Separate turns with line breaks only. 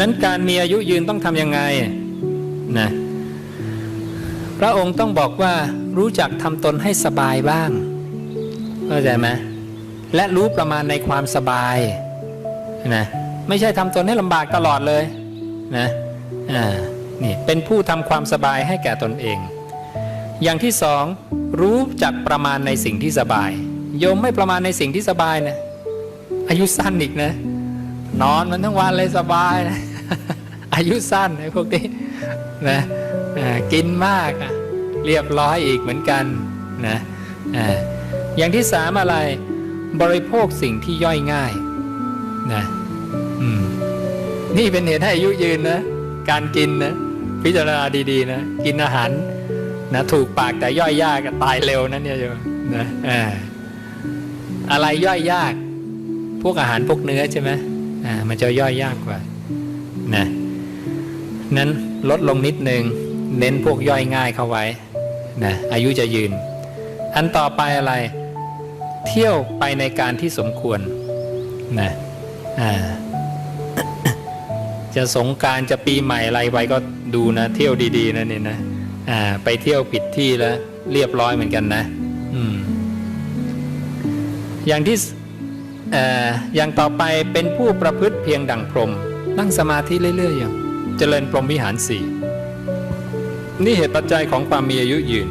นั้นการมีอายุยืนต้องทำยังไงนะพระองค์ต้องบอกว่ารู้จักทำตนให้สบายบ้างเข้าใจไหมและรู้ประมาณในความสบายนะไม่ใช่ทำตนให้ลำบากตลอดเลยนะอ่านี่เป็นผู้ทำความสบายให้แก่ตนเอง อย่างที่สองรู้จักประมาณในสิ่งที่สบาย โยมไม่ประมาณในสิ่งที่สบายนะอายุสั้นอีกนะ นอนมันทั้งวันเลยสบายนะอายุสั้นไอ้พวกนี้นะกินมากอะเรียบร้อยอีกเหมือนกันนะอย่างที่สามอะไรบริโภคสิ่งที่ย่อยง่ายนะอืมนี่เป็นเหตุให้อายุยืนนะการกินนะพิจารณาดีๆนะกินอาหารนะถูกปากแต่ย่อยยากตายเร็วนะเนี่ยโยมนะอะไรย่อยยาก พวกอาหารพวกเนื้อใช่ไหม มันจะย่อยยากกว่านะนั้นลดลงนิดนึง เน้นพวกย่อยง่ายเข้าไว้นะอายุจะยืน อันต่อไปอะไร เที่ยวไปในการที่สมควรนะอ่าจะสงการจะปีใหม่อะไรไปก็ดูนะ เที่ยวดีๆนะนี่นะอ่าไปเที่ยวผิดที่แล้ว เรียบร้อยเหมือนกันนะ อืมอย่างที่ ออย่างต่อไปเป็นผู้ประพฤติเพียงดังพรม นั่งสมาธิเรื่อยๆอย่างเจริญพรหมวิหารสี่นี่เหตุปัจจัยของความมีอายุยืน